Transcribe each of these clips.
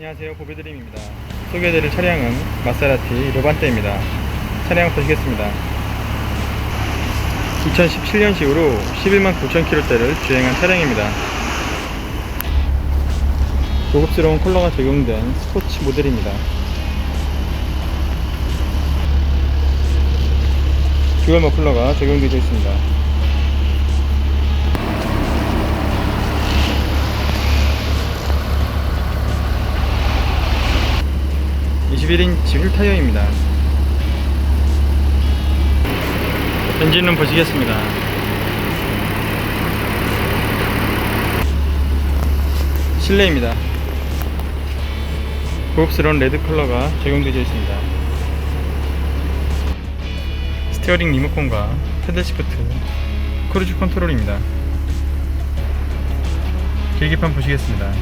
안녕하세요. 보배드림입니다. 소개해드릴 차량은 마세라티 로반테입니다. 차량 보시겠습니다. 2017년식 으로 11만 9천 킬로대를 주행한 차량입니다. 고급스러운 컬러가 적용된 스포츠 모델입니다. 듀얼 머플러가 적용되어 있습니다 (21인치) 휠 타이어입니다. 엔진은 보시겠습니다. 실내입니다. 고급스러운 레드 컬러가 적용되어 있습니다. 스티어링 리모컨과 패들 시프트 크루즈 컨트롤입니다. 계기판 보시겠습니다.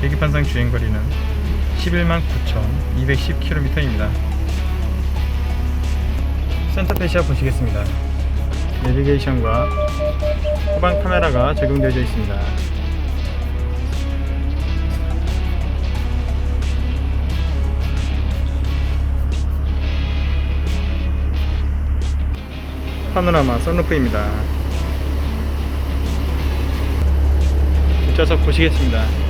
계기판상 주행거리는 11만 9,210km입니다. 센터페시아 보시겠습니다. 내비게이션과 후방 카메라가 적용되어 있습니다. 파노라마 썬루프입니다. 뒷좌석 보시겠습니다